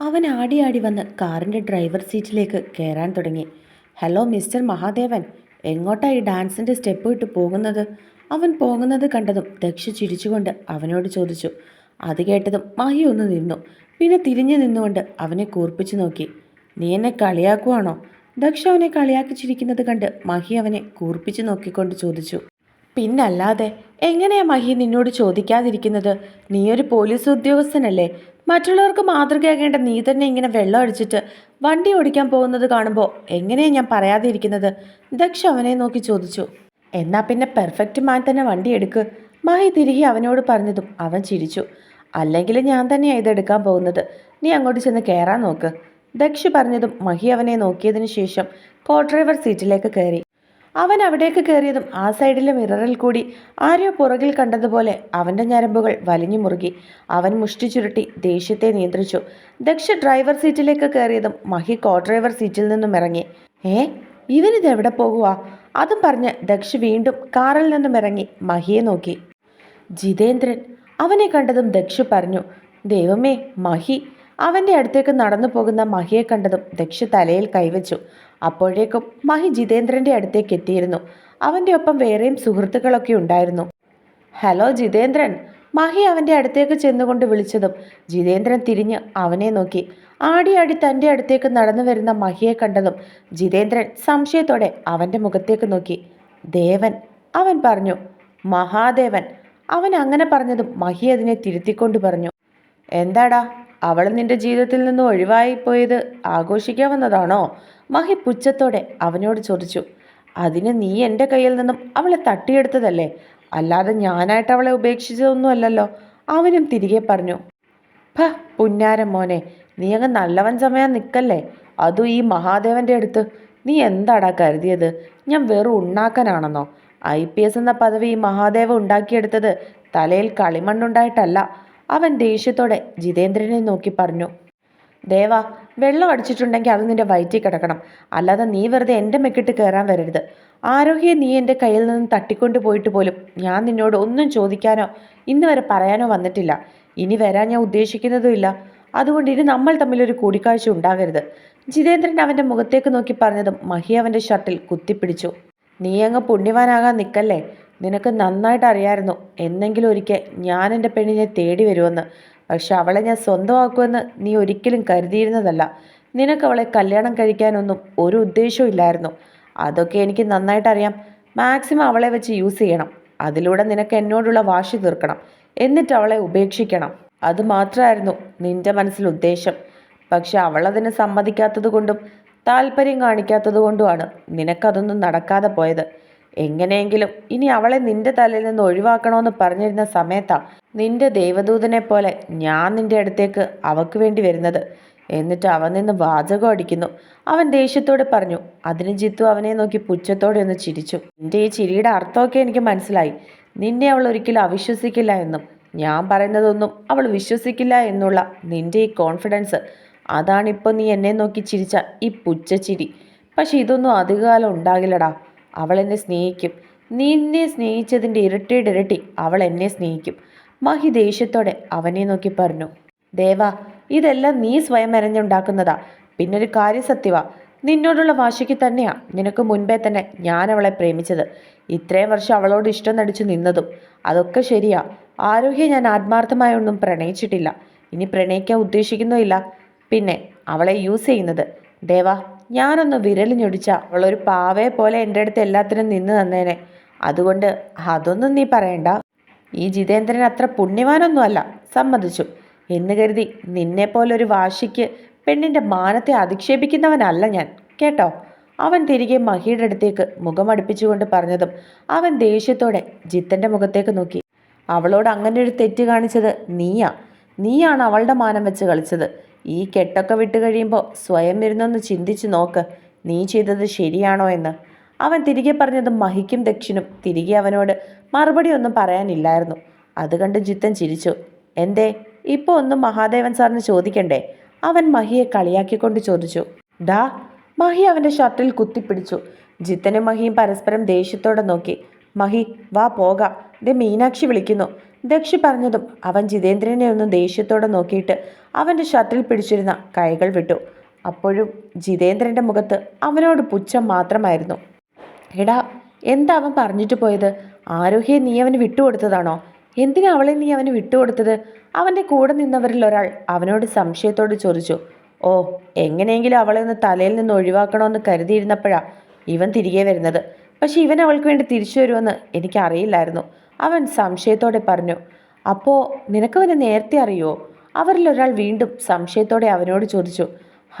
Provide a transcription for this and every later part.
അവൻ ആടി ആടി വന്ന് കാറിന്റെ ഡ്രൈവർ സീറ്റിലേക്ക് കയറാൻ തുടങ്ങി. Hello mister Mahadevan. എങ്ങോട്ടാ ഈ ഡാൻസിന്റെ സ്റ്റെപ്പ് ഇട്ട് പോകുന്നത്? അവൻ പോകുന്നത് കണ്ടതും ദക്ഷ ചിരിച്ചുകൊണ്ട് അവനോട് ചോദിച്ചു. അത് കേട്ടതും മഹി ഒന്ന് നിന്നു. പിന്നെ തിരിഞ്ഞു നിന്നുകൊണ്ട് അവനെ കൂർപ്പിച്ചു നോക്കി. നീ എന്നെ കളിയാക്കുവാണോ? ദക്ഷ അവനെ കളിയാക്കി ചിരിക്കുന്നത് കണ്ട് മഹി അവനെ കൂർപ്പിച്ചു നോക്കിക്കൊണ്ട് ചോദിച്ചു. പിന്നല്ലാതെ എങ്ങനെയാ മഹി നിന്നോട് ചോദിക്കാതിരിക്കുന്നത്? നീ ഒരു പോലീസ് ഉദ്യോഗസ്ഥനല്ലേ. മറ്റുള്ളവർക്ക് മാതൃകയാകേണ്ട നീ തന്നെ ഇങ്ങനെ വെള്ളം അടിച്ചിട്ട് വണ്ടി ഓടിക്കാൻ പോകുന്നത് കാണുമ്പോൾ എങ്ങനെയാണ് ഞാൻ പറയാതെ പറയാതിരിക്കുന്നത്? ദക്ഷ അവനെ നോക്കി ചോദിച്ചു. എന്നാൽ പിന്നെ പെർഫെക്റ്റ് മാൻ തന്നെ വണ്ടി എടുക്ക്. മഹി തിരികെ അവനോട് പറഞ്ഞതും അവൻ ചിരിച്ചു. അല്ലെങ്കിൽ ഞാൻ തന്നെയാണ് ഇതെടുക്കാൻ പോകുന്നത്. നീ അങ്ങോട്ട് ചെന്ന് കയറാൻ നോക്ക്. ദക്ഷ് പറഞ്ഞതും മഹി അവനെ നോക്കിയതിനു ശേഷം കോ ഡ്രൈവർ സീറ്റിലേക്ക് കയറി. അവൻ അവിടേക്ക് കയറിയതും ആ സൈഡിലെ മിററിൽ കൂടി ആരോ പുറകിൽ കണ്ടതുപോലെ അവന്റെ ഞരമ്പുകൾ വലിഞ്ഞു മുറുകി. അവൻ മുഷ്ടി ചുരുട്ടി ദേഷ്യത്തെ നിയന്ത്രിച്ചു. ദക്ഷ ഡ്രൈവർ സീറ്റിലേക്ക് കയറിയതും മഹി കോ ഡ്രൈവർ സീറ്റിൽ നിന്നും ഇറങ്ങി. ഏ ഇവനിത് എവിടെ പോകുവാ? അതും പറഞ്ഞ് ദക്ഷ് വീണ്ടും കാറിൽ നിന്നും ഇറങ്ങി മഹിയെ നോക്കി. ജിതേന്ദ്രൻ. അവനെ കണ്ടതും ദക്ഷ് പറഞ്ഞു ദൈവമേ മഹി അവന്റെ അടുത്തേക്ക് നടന്നു പോകുന്ന മഹിയെ കണ്ടതും ദക്ഷ തലയിൽ കൈവച്ചു. അപ്പോഴേക്കും മഹി ജിതേന്ദ്രന്റെ അടുത്തേക്ക് എത്തിയിരുന്നു. അവന്റെ ഒപ്പം വേറെയും സുഹൃത്തുക്കളൊക്കെ ഉണ്ടായിരുന്നു. ഹലോ ജിതേന്ദ്രൻ മഹി അവന്റെ അടുത്തേക്ക് ചെന്നുകൊണ്ട് വിളിച്ചതും ജിതേന്ദ്രൻ തിരിഞ്ഞ് അവനെ നോക്കി. ആടി ആടി തന്റെ അടുത്തേക്ക് നടന്നു വരുന്ന മഹിയെ കണ്ടതും ജിതേന്ദ്രൻ സംശയത്തോടെ അവന്റെ മുഖത്തേക്ക് നോക്കി. ദേവൻ അവൻ പറഞ്ഞു. മഹാദേവൻ അവൻ അങ്ങനെ പറഞ്ഞതും മഹി അതിനെ തിരുത്തിക്കൊണ്ട് പറഞ്ഞു. എന്താടാ അവൾ നിന്റെ ജീവിതത്തിൽ നിന്ന് ഒഴിവായിപ്പോയത് ആഘോഷിക്കാൻ വന്നതാണോ? മഹി പുച്ഛത്തോടെ അവനോട് ചോദിച്ചു. അതിന് നീ എന്റെ കയ്യിൽ നിന്നും അവളെ തട്ടിയെടുത്തതല്ലേ? അല്ലാതെ ഞാനായിട്ട് അവളെ ഉപേക്ഷിച്ചതൊന്നുമല്ലല്ലോ. അവനും തിരികെ പറഞ്ഞു. ഭ പുന്നാരം മോനെ നീ അങ്ങ് നല്ലവൻ സമയം നിൽക്കല്ലേ? അതും ഈ മഹാദേവന്റെ അടുത്ത്? നീ എന്താടാ കരുതിയത്? ഞാൻ വെറും ഉണ്ണാക്കനാണെന്നോ? ഐ പി എസ് എന്ന പദവി ഈ മഹാദേവ ഉണ്ടാക്കിയെടുത്തത് തലയിൽ കളിമണ്ണുണ്ടായിട്ടല്ല. അവൻ ദേഷ്യത്തോടെ ജിതേന്ദ്രനെ നോക്കി പറഞ്ഞു ദേവ വെള്ളം അടിച്ചിട്ടുണ്ടെങ്കിൽ അത് നിന്റെ വയറ്റിൽ കിടക്കണം. അല്ലാതെ നീ വെറുതെ എന്റെ മെക്കിട്ട് കയറാൻ വരരുത്. ആരോഗ്യം നീ എന്റെ കയ്യിൽ നിന്ന് തട്ടിക്കൊണ്ടു പോയിട്ട് പോലും ഞാൻ നിന്നോട് ഒന്നും ചോദിക്കാനോ ഇന്ന് വരെ പറയാനോ വന്നിട്ടില്ല. ഇനി വരാൻ ഞാൻ ഉദ്ദേശിക്കുന്നതുമില്ല അതുകൊണ്ട് ഇനി നമ്മൾ തമ്മിലൊരു കൂടിക്കാഴ്ച ഉണ്ടാകരുത് ജിതേന്ദ്രൻ അവന്റെ മുഖത്തേക്ക് നോക്കി പറഞ്ഞതും മഹി അവന്റെ ഷർട്ടിൽ കുത്തിപ്പിടിച്ചു. നീ അങ്ങ് പുണ്യവാനാകാൻ നിൽക്കല്ലേ? നിനക്ക് നന്നായിട്ട് അറിയായിരുന്നു എന്നെങ്കിലും ഒരിക്കൽ ഞാൻ എന്റെ പെണ്ണിനെ തേടി വരുമെന്ന്. പക്ഷെ അവളെ ഞാൻ സ്വന്തമാക്കുമെന്ന് നീ ഒരിക്കലും കരുതിയിരുന്നതല്ല. നിനക്ക് അവളെ കല്യാണം കഴിക്കാനൊന്നും ഒരു ഉദ്ദേശവും ഇല്ലായിരുന്നു. അതൊക്കെ എനിക്ക് നന്നായിട്ട് അറിയാം മാക്സിമം അവളെ വെച്ച് യൂസ് ചെയ്യണം. അതിലൂടെ നിനക്ക് എന്നോടുള്ള വാശി തീർക്കണം. എന്നിട്ട് അവളെ ഉപേക്ഷിക്കണം. അത് മാത്രമായിരുന്നു നിന്റെ മനസ്സിൽ ഉദ്ദേശം. പക്ഷെ അവളതിന് സമ്മതിക്കാത്തത് കൊണ്ടും താല്പര്യം കാണിക്കാത്തത് കൊണ്ടുമാണ് നിനക്കതൊന്നും നടക്കാതെ പോയത്. എങ്ങനെയെങ്കിലും ഇനി അവളെ നിന്റെ തലയിൽ നിന്ന് ഒഴിവാക്കണമെന്ന് പറഞ്ഞിരുന്ന സമയത്താ നിന്റെ ദൈവദൂതനെ പോലെ ഞാൻ നിന്റെ അടുത്തേക്ക് അവക്ക് വേണ്ടി വരുന്നത്. എന്നിട്ട് അവൻ നിന്ന് വാചകം അടിക്കുന്നു. അവൻ ദേഷ്യത്തോടെ പറഞ്ഞു അതിന് ജിത്തു അവനെ നോക്കി പുച്ഛത്തോടെ ഒന്ന് ചിരിച്ചു. നിന്റെ ഈ ചിരിയുടെ അർത്ഥമൊക്കെ എനിക്ക് മനസ്സിലായി. നിന്നെ അവൾ ഒരിക്കലും അവിശ്വസിക്കില്ല എന്നും ഞാൻ പറയുന്നതൊന്നും അവൾ വിശ്വസിക്കില്ല എന്നുള്ള നിന്റെ ഈ കോൺഫിഡൻസ് അതാണിപ്പോൾ നീ എന്നെ നോക്കി ചിരിച്ച ഈ പുച്ഛച്ചിരി പക്ഷെ ഇതൊന്നും അധികകാലം ഉണ്ടാകില്ലടാ. അവൾ എന്നെ സ്നേഹിക്കും. നിന്നെ സ്നേഹിച്ചതിന്റെ ഇരട്ടിയുടെ ഇരട്ടി അവൾ എന്നെ സ്നേഹിക്കും. മഹി ദേഷ്യത്തോടെ അവനെ നോക്കി പറഞ്ഞു. ദേവാ ഇതെല്ലാം നീ സ്വയം മെനഞ്ഞുണ്ടാക്കുന്നതാ. പിന്നൊരു കാര്യം സത്യവ. നിന്നോടുള്ള വാശിക്ക് തന്നെയാ നിനക്ക് മുൻപേ തന്നെ ഞാൻ അവളെ പ്രേമിച്ചത്. ഇത്രയും വർഷം അവളോട് ഇഷ്ടം നടിച്ചു നിന്നതും അതൊക്കെ ശരിയാ. ആരോഗ്യ ഞാൻ ആത്മാർത്ഥമായ ഒന്നും പ്രണയിച്ചിട്ടില്ല. ഇനി പ്രണയിക്കാൻ ഉദ്ദേശിക്കുന്നുമില്ല പിന്നെ അവളെ യൂസ് ചെയ്യുന്നത്. ദേവാ ഞാനൊന്ന് വിരലിഞ്ഞൊടിച്ച അവളൊരു പാവയെ പോലെ എന്റെ അടുത്ത് എല്ലാത്തിനും നിന്ന് തന്നേനെ. അതുകൊണ്ട് അതൊന്നും നീ പറയണ്ട. ഈ ജിതേന്ദ്രൻ അത്ര പുണ്യവാനൊന്നുമല്ല സമ്മതിച്ചു. എന്ന് കരുതി നിന്നെപ്പോലൊരു വാശിക്ക് പെണ്ണിന്റെ മാനത്തെ അധിക്ഷേപിക്കുന്നവനല്ല ഞാൻ കേട്ടോ? അവൻ തിരികെ മഹിയുടെ അടുത്തേക്ക് മുഖമടുപ്പിച്ചുകൊണ്ട് പറഞ്ഞതും അവൻ ദേഷ്യത്തോടെ ജിത്തന്റെ മുഖത്തേക്ക് നോക്കി. അവളോട് അങ്ങനെ ഒരു തെറ്റ് കാണിച്ചത് നീയാ. നീയാണ് അവളുടെ മാനം വെച്ച് കളിച്ചത്. ഈ കെട്ടൊക്കെ വിട്ട് കഴിയുമ്പോൾ സ്വയം ഇരുന്നൊന്ന് ചിന്തിച്ചു നോക്ക്. നീ ചെയ്തത് ശരിയാണോ എന്ന്. അവൻ തിരികെ പറഞ്ഞത് മഹിക്കും ദക്ഷിണും. തിരികെ അവനോട് മറുപടി ഒന്നും പറയാനില്ലായിരുന്നു. അത് കണ്ട് ജിത്തൻ ചിരിച്ചു. എന്തേ? ഇപ്പോൾ ഒന്നും മഹാദേവൻ സാറിന് ചോദിക്കണ്ടേ? അവൻ മഹിയെ കളിയാക്കിക്കൊണ്ട് ചോദിച്ചു. ഡാ മഹി അവന്റെ ഷർട്ടിൽ കുത്തിപ്പിടിച്ചു. ജിത്തനും മഹിയും പരസ്പരം ദേഷ്യത്തോടെ നോക്കി. മഹി വാ പോകാം. ദേ മീനാക്ഷി വിളിക്കുന്നു. ദക്ഷി പറഞ്ഞതും അവൻ ജിതേന്ദ്രനെ ഒന്ന് ദേഷ്യത്തോടെ നോക്കിയിട്ട് അവന്റെ ഷർട്ടിൽ പിടിച്ചിരുന്ന കൈകൾ വിട്ടു. അപ്പോഴും ജിതേന്ദ്രന്റെ മുഖത്ത് അവനോട് പുച്ഛം മാത്രമായിരുന്നു. എടാ എന്താ അവൻ പറഞ്ഞിട്ട് പോയത്? ആരോഹ്യെ നീ അവന് വിട്ടുകൊടുത്തതാണോ? എന്തിനാ അവളെ നീ അവന് വിട്ടുകൊടുത്തത്? അവന്റെ കൂടെ നിന്നവരിൽ ഒരാൾ അവനോട് സംശയത്തോട് ചോദിച്ചു. ഓ എങ്ങനെയെങ്കിലും അവളെ ഒന്ന് തലയിൽ നിന്ന് ഒഴിവാക്കണമെന്ന് കരുതിയിരുന്നപ്പോഴാണ് ഇവൻ തിരികെ വരുന്നത്. പക്ഷേ ഇവൻ അവൾക്ക് വേണ്ടി തിരിച്ചു വരുമെന്ന് എനിക്കറിയില്ലായിരുന്നു. അവൻ സംശയത്തോടെ പറഞ്ഞു അപ്പോ നിനക്കവനെ നേരത്തെ അറിയുമോ അവരിൽ ഒരാൾ വീണ്ടും സംശയത്തോടെ അവനോട് ചോദിച്ചു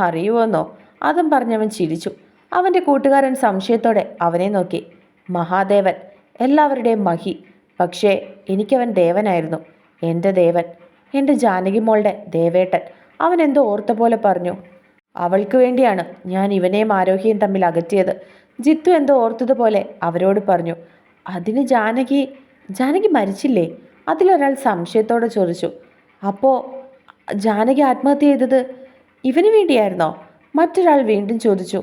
അറിയുമോന്നോ അതും പറഞ്ഞവൻ ചിരിച്ചു. അവന്റെ കൂട്ടുകാരൻ സംശയത്തോടെ അവനെ നോക്കി മഹാദേവൻ എല്ലാവരുടെയും മഹി പക്ഷേ എനിക്കവൻ ദേവനായിരുന്നു എന്റെ ദേവൻ എന്റെ ജാനകി മോളുടെ ദേവേട്ടൻ. അവൻ എന്തോ ഓർത്ത പോലെ പറഞ്ഞു അവൾക്ക് വേണ്ടിയാണ് ഞാൻ ഇവനെയും ആരോഗ്യയും തമ്മിൽ അകറ്റിയത്. ജിത്തു എന്തോ ഓർത്തതുപോലെ അവരോട് പറഞ്ഞു അതിന് ജാനകി ജാനകി മരിച്ചില്ലേ? അതിലൊരാൾ സംശയത്തോടെ ചോദിച്ചു. അപ്പോൾ ജാനകി ആത്മഹത്യ ചെയ്തത് ഇവന് വേണ്ടിയായിരുന്നോ? മറ്റൊരാൾ വീണ്ടും ചോദിച്ചു.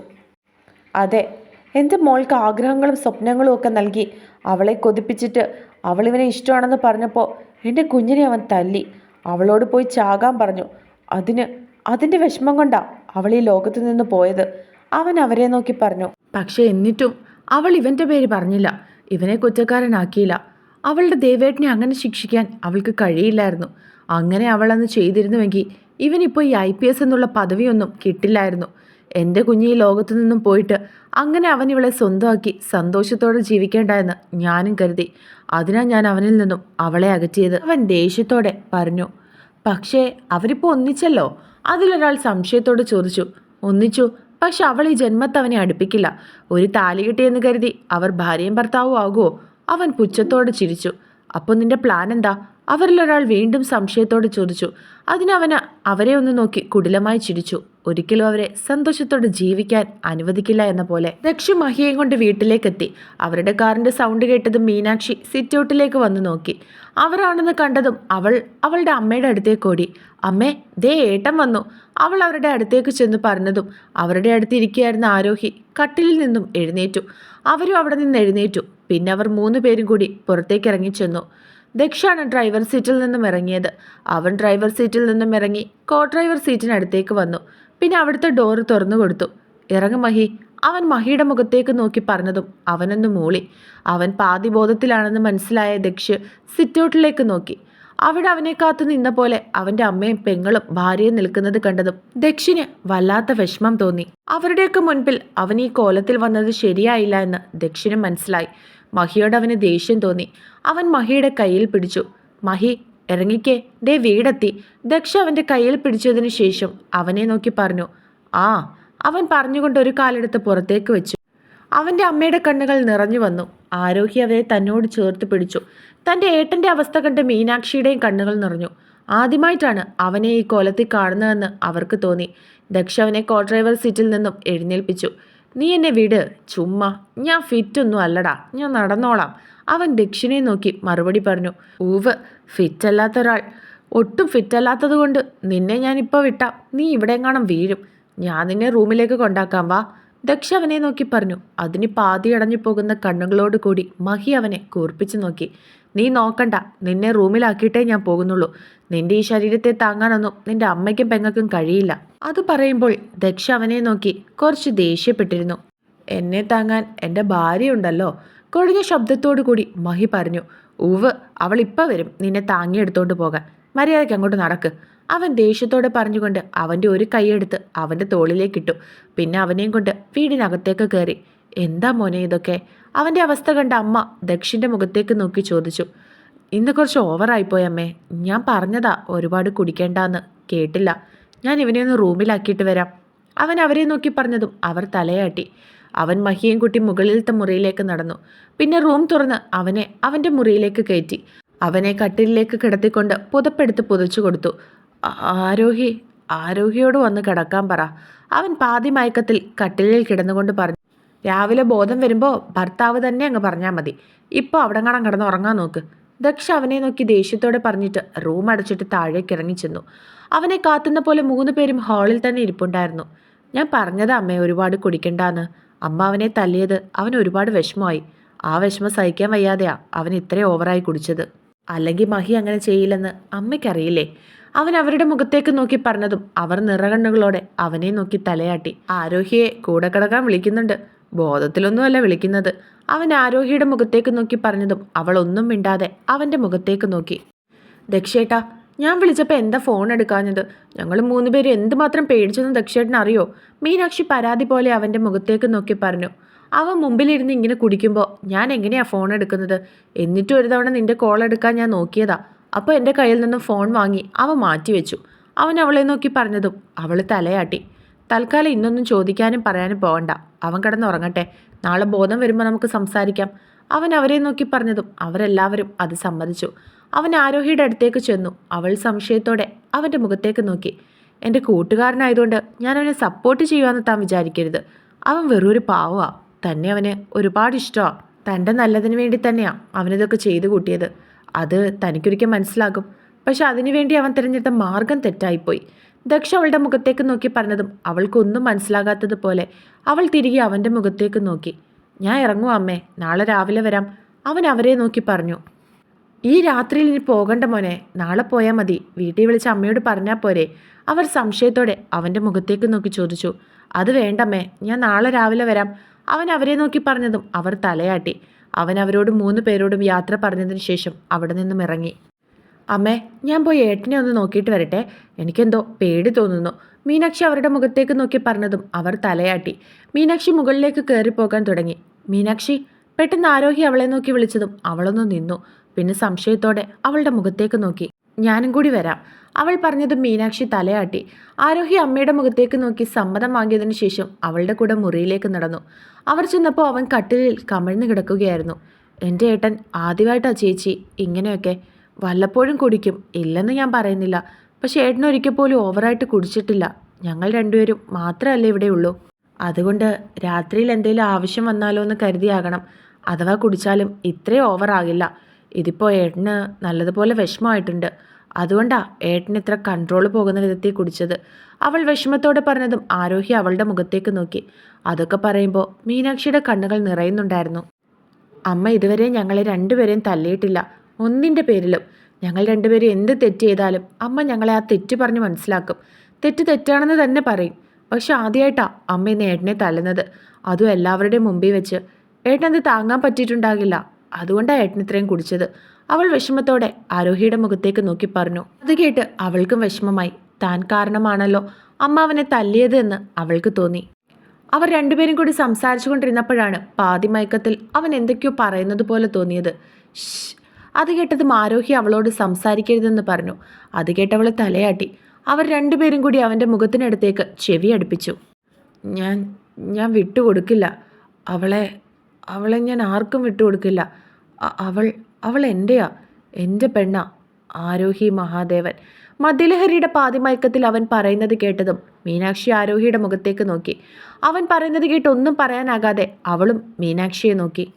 അതെ എന്റെ മോൾക്ക് ആഗ്രഹങ്ങളും സ്വപ്നങ്ങളും ഒക്കെ നൽകി അവളെ കൊതിപ്പിച്ചിട്ട് അവളിവനെ ഇഷ്ടമാണെന്ന് പറഞ്ഞപ്പോൾ എന്റെ കുഞ്ഞിനെ അവൻ തല്ലി. അവളോട് പോയി ചാകാൻ പറഞ്ഞു. അതിന് അതിന്റെ വിഷമം കൊണ്ടാ അവൾ ഈ ലോകത്തു നിന്ന് പോയത്. അവൻ അവരെ നോക്കി പറഞ്ഞു. പക്ഷേ എന്നിട്ടും അവൾ ഇവന്റെ പേര് പറഞ്ഞില്ല. ഇവനെ കുറ്റക്കാരനാക്കിയില്ല. അവളുടെ ദേവേട്ടനെ അങ്ങനെ ശിക്ഷിക്കാൻ അവൾക്ക് കഴിയില്ലായിരുന്നു. അങ്ങനെ അവളന്ന് ചെയ്തിരുന്നുവെങ്കിൽ ഇവനിപ്പോൾ ഈ ഐ പി എസ് എന്നുള്ള പദവിയൊന്നും കിട്ടില്ലായിരുന്നു. എന്റെ കുഞ്ഞ് ഈ ലോകത്തു നിന്നും പോയിട്ട് അങ്ങനെ അവൻ ഇവളെ സ്വന്തമാക്കി സന്തോഷത്തോടെ ജീവിക്കേണ്ട എന്ന് ഞാനും കരുതി. അതിനാ ഞാൻ അവനിൽ നിന്നും അവളെ അകറ്റിയത്. അവൻ ദേഷ്യത്തോടെ പറഞ്ഞു പക്ഷേ അവരിപ്പോൾ ഒന്നിച്ചല്ലോ? അതിലൊരാൾ സംശയത്തോടെ ചോദിച്ചു ഒന്നിച്ചു പക്ഷെ അവൾ ഈ ജന്മത്തവനെ അടുപ്പിക്കില്ല. ഒരു താലി കിട്ടിയെന്ന് കരുതി അവർ ഭാര്യയും ഭർത്താവും ആകുമോ അവൻ പുച്ഛത്തോടെ ചിരിച്ചു. അപ്പോൾ നിന്റെ പ്ലാൻ എന്താ? അവരിലൊരാൾ വീണ്ടും സംശയത്തോടെ ചോദിച്ചു. അതിനവന് അവരെ ഒന്ന് നോക്കി കുടിലമായി ചിരിച്ചു. ഒരിക്കലും അവരെ സന്തോഷത്തോടെ ജീവിക്കാൻ അനുവദിക്കില്ല എന്ന പോലെ. ദക്ഷു മഹിയെയും കൊണ്ട് വീട്ടിലേക്കെത്തി. അവരുടെ കാറിന്റെ സൗണ്ട് കേട്ടതും മീനാക്ഷി സിറ്റൗട്ടിലേക്ക് വന്ന് നോക്കി. അവരാണെന്ന് കണ്ടതും അവൾ അവളുടെ അമ്മയുടെ അടുത്തേക്ക് ഓടി. അമ്മേ ദേ ഏട്ടൻ വന്നു. അവൾ അവരുടെ അടുത്തേക്ക് ചെന്ന് പറഞ്ഞതും അവരുടെ അടുത്തിരിക്കുകയായിരുന്ന ആരോഹി കട്ടിലിൽ നിന്നും എഴുന്നേറ്റു. അവരും അവിടെ നിന്ന് എഴുന്നേറ്റു. പിന്നെ അവർ മൂന്ന് പേരും കൂടി പുറത്തേക്ക് ഇറങ്ങിച്ചെന്നു ദക്ഷാണ് ഡ്രൈവർ സീറ്റിൽ നിന്നും ഇറങ്ങിയത്. അവൻ ഡ്രൈവർ സീറ്റിൽ നിന്നും ഇറങ്ങി കോ ഡ്രൈവർ സീറ്റിനടുത്തേക്ക് വന്നു. പിന്നെ അവിടുത്തെ ഡോറ് തുറന്നു കൊടുത്തു. ഇറങ്ങു മഹി. അവൻ മഹിയുടെ മുഖത്തേക്ക് നോക്കി പറഞ്ഞതും അവനൊന്ന് മൂളി. അവൻ പാതിബോധത്തിലാണെന്ന് മനസ്സിലായ ദക്ഷ് സിറ്റൗട്ടിലേക്ക് നോക്കി. അവിടെ അവനെ കാത്തു നിന്ന പോലെ അവന്റെ അമ്മയും പെങ്ങളും ഭാര്യയും നിൽക്കുന്നത് കണ്ടതും ദക്ഷിന് വല്ലാത്ത വിഷമം തോന്നി. അവരുടെയൊക്കെ മുൻപിൽ അവൻ ഈ കോലത്തിൽ വന്നത് ശരിയായില്ല എന്ന് ദക്ഷിന് മനസ്സിലായി. മഹിയോട് അവന് ദേഷ്യം തോന്നി. അവൻ മഹിയുടെ കയ്യിൽ പിടിച്ചു. മഹി ഇറങ്ങിക്കേ. ദേ വീടെത്തി. ദക്ഷ അവന്റെ കയ്യിൽ പിടിച്ചതിന് ശേഷം അവനെ നോക്കി പറഞ്ഞു ആ അവൻ പറഞ്ഞുകൊണ്ട് ഒരു കാലെടുത്ത് പുറത്തേക്ക് വെച്ചു. അവന്റെ അമ്മയുടെ കണ്ണുകൾ നിറഞ്ഞു വന്നു. ആരോഹി അവരെ തന്നോട് ചേർത്ത് പിടിച്ചു. തന്റെ ഏട്ടന്റെ അവസ്ഥ കണ്ട് മീനാക്ഷിയുടെയും കണ്ണുകൾ നിറഞ്ഞു. ആദ്യമായിട്ടാണ് അവനെ ഈ കോലത്തിൽ കാണുന്നതെന്ന് അവർക്ക് തോന്നി. ദക്ഷ അവനെ കോ ഡ്രൈവർ സീറ്റിൽ നിന്നും എഴുന്നേൽപ്പിച്ചു. നീ എന്നെ വിട്. ചുമ്മാ. ഞാൻ ഫിറ്റൊന്നും അല്ലടാ. ഞാൻ നടന്നോളാം. അവൻ ദക്ഷിണയെ നോക്കി മറുപടി പറഞ്ഞു. ഊവ് ഫിറ്റല്ലാത്ത ഒരാൾ. ഒട്ടും ഫിറ്റല്ലാത്തത് കൊണ്ട് നിന്നെ ഞാനിപ്പോൾ വിട്ടാം. നീ ഇവിടെ ഇവിടെങ്ങാണം വീഴും. ഞാൻ നിന്നെ റൂമിലേക്ക് കൊണ്ടാക്കാം. വാ. ദക്ഷ അവനെ നോക്കി പറഞ്ഞു അതിന് പാതി അടഞ്ഞു പോകുന്ന കണ്ണുകളോട് കൂടി മഹി അവനെ കൂർപ്പിച്ചു നോക്കി. നീ നോക്കണ്ട നിന്നെ റൂമിലാക്കിയിട്ടേ ഞാൻ പോകുന്നുള്ളൂ. നിന്റെ ഈ ശരീരത്തെ താങ്ങാനൊന്നും നിന്റെ അമ്മയ്ക്കും പെങ്ങൾക്കും കഴിയില്ല. അത് പറയുമ്പോൾ ദക്ഷ അവനെ നോക്കി കുറച്ച് ദേഷ്യപ്പെട്ടിരുന്നു. എന്നെ താങ്ങാൻ എന്റെ ഭാര്യയുണ്ടല്ലോ കൊഴിഞ്ഞ ശബ്ദത്തോടു കൂടി മഹി പറഞ്ഞു. ഉവ് അവൾ ഇപ്പം വരും നിന്നെ താങ്ങിയെടുത്തോണ്ട് പോകാൻ. മര്യാദയ്ക്ക് അങ്ങോട്ട് നടക്ക്. അവൻ ദേഷ്യത്തോടെ പറഞ്ഞുകൊണ്ട് അവന്റെ ഒരു കൈയെടുത്ത് അവന്റെ തോളിലേക്കിട്ടു പിന്നെ അവനെയും കൊണ്ട് വീടിനകത്തേക്ക് കയറി. എന്താ മോനെ ഇതൊക്കെ? അവന്റെ അവസ്ഥ കണ്ട അമ്മ ദക്ഷിന്റെ മുഖത്തേക്ക് നോക്കി ചോദിച്ചു. ഇന്ന് കുറച്ച് ഓവറായിപ്പോയി അമ്മേ. ഞാൻ പറഞ്ഞതാ ഒരുപാട് കുടിക്കേണ്ടെന്ന്. കേട്ടില്ല. ഞാൻ ഇവനെ ഒന്ന് റൂമിലാക്കിയിട്ട് വരാം. അവൻ അവരെ നോക്കി പറഞ്ഞതും അവർ തലയാട്ടി. അവൻ മഹിയും കുട്ടി മുകളിലത്തെ മുറിയിലേക്ക് നടന്നു. പിന്നെ റൂം തുറന്ന് അവനെ അവന്റെ മുറിയിലേക്ക് കയറ്റി. അവനെ കട്ടിലിലേക്ക് കിടത്തിക്കൊണ്ട് പുതപ്പെടുത്ത് പുതച്ചു കൊടുത്തു. ആരോഹി ആരോഹിയോട് വന്ന് കിടക്കാൻ പറ. അവൻ പാതി മയക്കത്തിൽ കട്ടിലിൽ കിടന്നുകൊണ്ട് പറഞ്ഞു രാവിലെ ബോധം വരുമ്പോൾ ഭർത്താവ് തന്നെ അങ്ങ് പറഞ്ഞാൽ മതി. ഇപ്പോൾ അവിടെ കാണാൻ കിടന്ന് ഉറങ്ങാൻ നോക്ക്. ദക്ഷ അവനെ നോക്കി ദേഷ്യത്തോടെ പറഞ്ഞിട്ട് റൂം അടച്ചിട്ട് താഴേക്ക് ഇറങ്ങി ചെന്നു അവനെ കാത്തുന്ന പോലെ മൂന്ന് പേരും ഹാളിൽ തന്നെ ഇരിപ്പുണ്ടായിരുന്നു. ഞാൻ പറഞ്ഞത് അമ്മേ ഒരുപാട് കുടിക്കണ്ടാന്ന്. അമ്മ അവനെ തല്ലിയത് അവൻ ഒരുപാട് വിഷമമായി. ആ വിഷമം സഹിക്കാൻ വയ്യാതെയാ അവൻ ഇത്രയും ഓവറായി കുടിച്ചത്. അല്ലെങ്കിൽ മഹി അങ്ങനെ ചെയ്യില്ലെന്ന് അമ്മയ്ക്കറിയില്ലേ? അവൻ അവരുടെ മുഖത്തേക്ക് നോക്കി പറഞ്ഞതും അവർ നിറകണ്ണുകളോടെ അവനെ നോക്കി തലയാട്ടി. ആരോഹിയെ കൂടെ കിടക്കാൻ വിളിക്കുന്നുണ്ട്. ബോധത്തിലൊന്നുമല്ല വിളിക്കുന്നത്. അവൻ ആരോഹിയുടെ മുഖത്തേക്ക് നോക്കി പറഞ്ഞതും അവൾ ഒന്നും മിണ്ടാതെ അവന്റെ മുഖത്തേക്ക് നോക്കി. ദക്ഷേട്ടാ ഞാൻ വിളിച്ചപ്പോൾ എന്താ ഫോൺ എടുക്കാഞ്ഞത്? ഞങ്ങൾ മൂന്നുപേരും എന്തുമാത്രം പേടിച്ചെന്ന് ദക്ഷേട്ടൻ അറിയോ? മീനാക്ഷി പരാതി പോലെ അവന്റെ മുഖത്തേക്ക് നോക്കി പറഞ്ഞു. അവൻ മുമ്പിലിരുന്ന് ഇങ്ങനെ കുടിക്കുമ്പോൾ ഞാൻ എങ്ങനെയാണ് ഫോൺ എടുക്കുന്നത്? എന്നിട്ടും ഒരു തവണ നിന്റെ കോൾ എടുക്കാൻ ഞാൻ നോക്കിയതാ. അപ്പോൾ എന്റെ കയ്യിൽ നിന്നും ഫോൺ വാങ്ങി അവൻ മാറ്റിവെച്ചു അവൻ അവളെ നോക്കി പറഞ്ഞതും അവൾ തലയാട്ടി. തൽക്കാലം ഇന്നൊന്നും ചോദിക്കാനും പറയാനും പോകണ്ട. അവൻ കിടന്നുറങ്ങട്ടെ നാളെ ബോധം വരുമ്പോൾ നമുക്ക് സംസാരിക്കാം. അവൻ അവരെ നോക്കി പറഞ്ഞതും അവരെല്ലാവരും അത് സമ്മതിച്ചു. അവൻ ആരോഹിയുടെ അടുത്തേക്ക് ചെന്നു. അവൾ സംശയത്തോടെ അവന്റെ മുഖത്തേക്ക് നോക്കി. എന്റെ കൂട്ടുകാരനായതുകൊണ്ട് ഞാൻ അവനെ സപ്പോർട്ട് ചെയ്യുവാന്ന് താൻ വിചാരിക്കരുത്. അവൻ വെറൊരു പാവമാണ് തന്നെ അവന് ഒരുപാട് ഇഷ്ടമാണ് തന്റെ നല്ലതിന് വേണ്ടി തന്നെയാണ് അവനിതൊക്കെ ചെയ്തു കൂട്ടിയത്. അത് തനിക്കൊരിക്കൽ മനസ്സിലാകും. പക്ഷെ അതിനുവേണ്ടി അവൻ തിരഞ്ഞെടുത്ത മാർഗം തെറ്റായിപ്പോയി. ദക്ഷ അവളുടെ മുഖത്തേക്ക് നോക്കി പറഞ്ഞതും അവൾക്കൊന്നും മനസ്സിലാകാത്തതുപോലെ അവൾ തിരികെ അവന്റെ മുഖത്തേക്ക് നോക്കി. ഞാൻ ഇറങ്ങും അമ്മേ നാളെ രാവിലെ വരാം. അവൻ അവരെ നോക്കി പറഞ്ഞു. ഈ രാത്രിയിൽ ഇനി പോകണ്ട മോനെ നാളെ പോയാൽ മതി. വീട്ടിൽ വിളിച്ച് അമ്മയോട് പറഞ്ഞാൽ പോരെ. അവർ സംശയത്തോടെ അവന്റെ മുഖത്തേക്ക് നോക്കി ചോദിച്ചു. അത് വേണ്ടമ്മേ ഞാൻ നാളെ രാവിലെ വരാം. അവൻ അവരെ നോക്കി പറഞ്ഞതും അവർ തലയാട്ടി. അവൻ അവരോട് മൂന്ന് പേരോടും യാത്ര പറഞ്ഞതിന് ശേഷം അവിടെ നിന്നും ഇറങ്ങി. അമ്മേ ഞാൻ പോയി ഏട്ടനെ ഒന്ന് നോക്കിയിട്ട് വരട്ടെ. എനിക്കെന്തോ പേടി തോന്നുന്നു. മീനാക്ഷി അവരുടെ മുഖത്തേക്ക് നോക്കി പറഞ്ഞതും അവർ തലയാട്ടി. മീനാക്ഷി മുകളിലേക്ക് കയറിപ്പോകാൻ തുടങ്ങി. മീനാക്ഷി പെട്ടെന്ന് ആരോഹി അവളെ നോക്കി വിളിച്ചതും അവളൊന്ന് നിന്നു. പിന്നെ സംശയത്തോടെ അവളുടെ മുഖത്തേക്ക് നോക്കി. ഞാനും കൂടി വരാം. അവൾ പറഞ്ഞത് മീനാക്ഷി തലയാട്ടി. ആരോഹി അമ്മയുടെ മുഖത്തേക്ക് നോക്കി സമ്മതം വാങ്ങിയതിനു ശേഷം അവളുടെ കൂടെ മുറിയിലേക്ക് നടന്നു. അവർ ചെന്നപ്പോൾ അവൻ കട്ടിലിൽ കമിഴ്ന്നു കിടക്കുകയായിരുന്നു. എന്റെ ഏട്ടൻ ആദ്യമായിട്ടാ ചേച്ചി ഇങ്ങനെയൊക്കെ. വല്ലപ്പോഴും കുടിക്കും. ഇല്ലെന്ന് ഞാൻ പറയുന്നില്ല. പക്ഷേ ഏട്ടൻ ഒരിക്കൽ പോലും ഓവറായിട്ട് കുടിച്ചിട്ടില്ല. ഞങ്ങൾ രണ്ടുപേരും മാത്രമല്ലേ ഇവിടെ ഉള്ളൂ. അതുകൊണ്ട് രാത്രിയിൽ എന്തെങ്കിലും ആവശ്യം വന്നാലോ എന്ന് കരുതിയാകണം. അഥവാ കുടിച്ചാലും ഇത്രയും ഓവറാകില്ല. ഇതിപ്പോൾ ഏട്ടന് നല്ലതുപോലെ വിഷമമായിട്ടുണ്ട്. അതുകൊണ്ടാ ഏട്ടൻ ഇത്ര കൺട്രോൾ പോകുന്ന വിധത്തിൽ കുടിച്ചത്. അവൾ വിഷമത്തോടെ പറഞ്ഞതും ആരോഹി അവളുടെ മുഖത്തേക്ക് നോക്കി. അതൊക്കെ പറയുമ്പോൾ മീനാക്ഷിയുടെ കണ്ണുകൾ നിറയുന്നുണ്ടായിരുന്നു. അമ്മ ഇതുവരെ ഞങ്ങളെ രണ്ടുപേരെയും തല്ലിയിട്ടില്ല. ഒന്നിന്റെ പേരിലും. ഞങ്ങൾ രണ്ടുപേരും എന്ത് തെറ്റ് ചെയ്താലും അമ്മ ഞങ്ങളെ ആ തെറ്റ് പറഞ്ഞ് മനസ്സിലാക്കും. തെറ്റ് തെറ്റാണെന്ന് തന്നെ പറയും. പക്ഷെ ആദ്യമായിട്ടാ അമ്മ ഇന്ന് ഏട്ടനെ തല്ലുന്നത്. അതും എല്ലാവരുടെയും മുമ്പിൽ വെച്ച്. ഏട്ടനത് താങ്ങാൻ പറ്റിയിട്ടുണ്ടാകില്ല. അതുകൊണ്ടാണ് ഏട്ടൻ ഇത്രയും കുടിച്ചത്. അവൾ വിഷമത്തോടെ ആരോഹിയുടെ മുഖത്തേക്ക് നോക്കി പറഞ്ഞു. അത് കേട്ട് അവൾക്കും വിഷമമായി. താൻ കാരണമാണല്ലോ അമ്മ അവനെ തല്ലിയത് എന്ന് അവൾക്ക് തോന്നി. അവർ രണ്ടുപേരും കൂടി സംസാരിച്ചു കൊണ്ടിരുന്നപ്പോഴാണ് പാതി മയക്കത്തിൽ അവൻ എന്തൊക്കെയോ പറയുന്നത് പോലെ തോന്നിയത്. അത് കേട്ടതും ആരോഹി അവളോട് സംസാരിക്കരുതെന്ന് പറഞ്ഞു. അത് കേട്ടവൾ തലയാട്ടി. അവർ രണ്ടുപേരും കൂടി അവന്റെ മുഖത്തിനടുത്തേക്ക് ചെവി അടുപ്പിച്ചു. ഞാൻ ഞാൻ വിട്ടുകൊടുക്കില്ല. അവളെ അവളെ ഞാൻ ആർക്കും വിട്ടുകൊടുക്കില്ല. അവൾ അവൾ എന്റെയാ എന്റെ പെണ്ണ ആരോഹി മഹാദേവൻ. മദ്യലഹരിയുടെ പാതിമയക്കത്തിൽ അവൻ പറയുന്നത് കേട്ടതും മീനാക്ഷി ആരോഹിയുടെ മുഖത്തേക്ക് നോക്കി. അവൻ പറയുന്നത് കേട്ട് ഒന്നും പറയാനാകാതെ അവളും മീനാക്ഷിയെ നോക്കി.